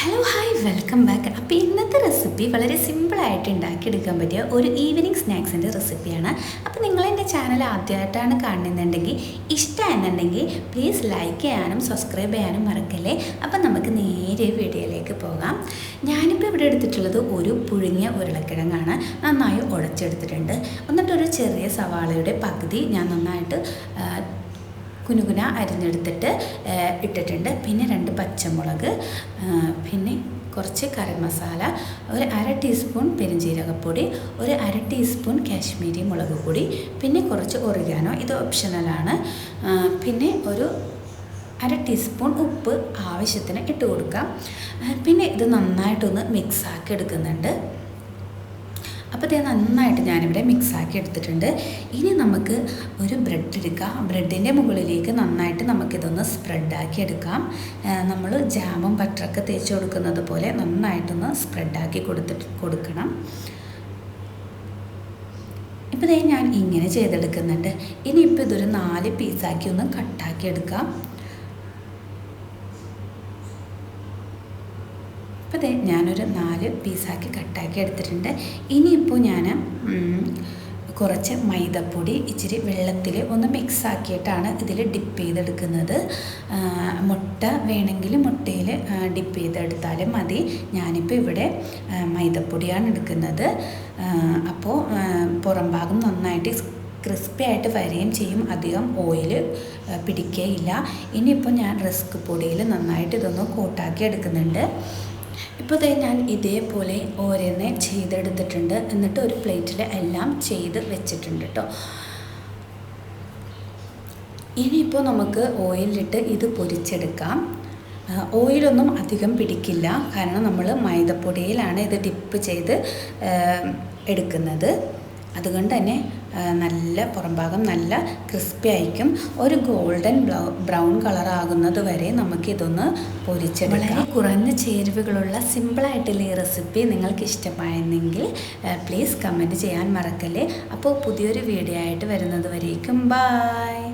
Hello hi welcome back അപ്പോൾ ഇന്നത്തെ recipe വളരെ സിമ്പിളായിട്ട് ഉണ്ടാക്കിയെടുക്കാൻ പറ്റിയ ഒരു ഈവനിങ് സ്നാക്സിന്റെ റെസിപ്പിയാണ് അപ്പോൾ നിങ്ങൾ എന്റെ ചാനൽ ആദ്യമായിട്ടാണ് കാണുന്നുണ്ടെങ്കിൽ ഇഷ്ടമെന്നുണ്ടെങ്കിൽ പ്ലീസ് ലൈക്ക് ചെയ്യാനും സബ്സ്ക്രൈബ് ചെയ്യാനും മറക്കല്ലേ? അപ്പോൾ നമുക്ക് നേരെ വീഡിയോയിലേക്ക് പോകാം. ഞാനിപ്പോൾ ഇവിടെ എടുത്തിട്ടുള്ളത് ഒരു പുഴുങ്ങിയ ഉരുളക്കിഴങ്ങാണ്. നന്നായി ഉടച്ചെടുത്തിട്ടുണ്ട്. എന്നിട്ടൊരു ചെറിയ സവാളയുടെ പകുതി ഞാൻ നന്നായിട്ട് കുനുകുന അരിഞ്ഞെടുത്തിട്ട് ഇട്ടിട്ടുണ്ട്. പിന്നെ രണ്ട് പച്ചമുളക് പിന്നെ കുറച്ച് കറി മസാല ഒരു അര ടീസ്പൂൺ പെരുംജീരകപ്പൊടി ഒരു അര ടീസ്പൂൺ കാശ്മീരി മുളക് പൊടി പിന്നെ കുറച്ച് ഒറിഗാനോ ഇത് ഓപ്ഷണലാണ് പിന്നെ ഒരു അര ടീസ്പൂൺ ഉപ്പ് ആവശ്യത്തിന് ഇട്ട് കൊടുക്കാം. പിന്നെ ഇത് നന്നായിട്ടൊന്ന് മിക്സാക്കി എടുക്കുന്നുണ്ട്. അപ്പോൾ ഇത് നന്നായിട്ട് ഞാനിവിടെ മിക്സാക്കി എടുത്തിട്ടുണ്ട്. ഇനി നമുക്ക് ഒരു ബ്രെഡ് എടുക്കാം. ബ്രെഡിന്റെ മുകളിലേക്ക് നന്നായിട്ട് നമുക്കിതൊന്ന് സ്പ്രെഡാക്കി എടുക്കാം. നമ്മൾ ജാമും ബട്ടറൊക്കെ തേച്ച് കൊടുക്കുന്നത് പോലെ നന്നായിട്ടൊന്ന് സ്പ്രെഡാക്കി കൊടുത്തിട്ട് കൊടുക്കണം. ഇപ്പോൾ ഞാൻ ഇങ്ങനെ ചെയ്തെടുക്കുന്നുണ്ട്. ഇനിയിപ്പോൾ ഇതൊരു നാല് പീസാക്കി ഒന്ന് കട്ടാക്കി എടുക്കാം. അപ്പോൾ ദേ ഞാനൊരു നാല് പീസാക്കി കട്ടാക്കി എടുത്തിട്ടുണ്ട്. ഇനിയിപ്പോൾ ഞാൻ കുറച്ച് മൈദപ്പൊടി ഇച്ചിരി വെള്ളത്തിൽ ഒന്ന് മിക്സ് ആക്കിയിട്ടാണ് ഇതിൽ ഡിപ്പ് ചെയ്തെടുക്കുന്നത്. മുട്ട വേണമെങ്കിൽ മുട്ടയിൽ ഡിപ്പ് ചെയ്തെടുത്താലും മതി. ഞാനിപ്പോൾ ഇവിടെ മൈദപ്പൊടിയാണ് എടുക്കുന്നത്. അപ്പോൾ പുറം ഭാഗം നന്നായിട്ട് ക്രിസ്പി ആയിട്ട് വരികയും ചെയ്യും. അധികം ഓയിൽ പിടിക്കുകയില്ല ഇനിയിപ്പോൾ ഞാൻ റിസ്ക് പൊടിയിൽ നന്നായിട്ട് ഇതൊന്ന് കോട്ടാക്കി എടുക്കുന്നുണ്ട്. ഇപ്പോൾ ദേ ഞാൻ ഇതേപോലെ ഓരോന്നെ ചെയ്തെടുത്തിട്ടുണ്ട്. എന്നിട്ട് ഒരു പ്ലേറ്റിൽ എല്ലാം ചെയ്ത് വെച്ചിട്ടുണ്ട് കേട്ടോ ഇനിയിപ്പോൾ നമുക്ക് ഓയിലിട്ട് ഇത് പൊരിച്ചെടുക്കാം. ഓയിലൊന്നും അധികം പിടിക്കില്ല. കാരണം നമ്മൾ മൈദപ്പൊടിയിലാണ് ഇത് ഡിപ്പ് ചെയ്ത് എടുക്കുന്നത്. അതുകൊണ്ട് തന്നെ നല്ല പുറംഭാഗം നല്ല ക്രിസ്പി ആയിരിക്കും. ഒരു ഗോൾഡൻ ബ്രൗൺ കളർ ആകുന്നത് വരെ നമുക്കിതൊന്ന് പൊരിച്ചെടുക്കാം. വളരെ കുറഞ്ഞ ചേരുവകളുള്ള സിമ്പിളായിട്ടുള്ള ഈ റെസിപ്പി നിങ്ങൾക്ക് ഇഷ്ടമായിരുന്നെങ്കിൽ പ്ലീസ് കമന്റ് ചെയ്യാൻ മറക്കല്ലേ. അപ്പോൾ പുതിയൊരു വീഡിയോ ആയിട്ട് വരുന്നത് വരേക്കും. ബായ്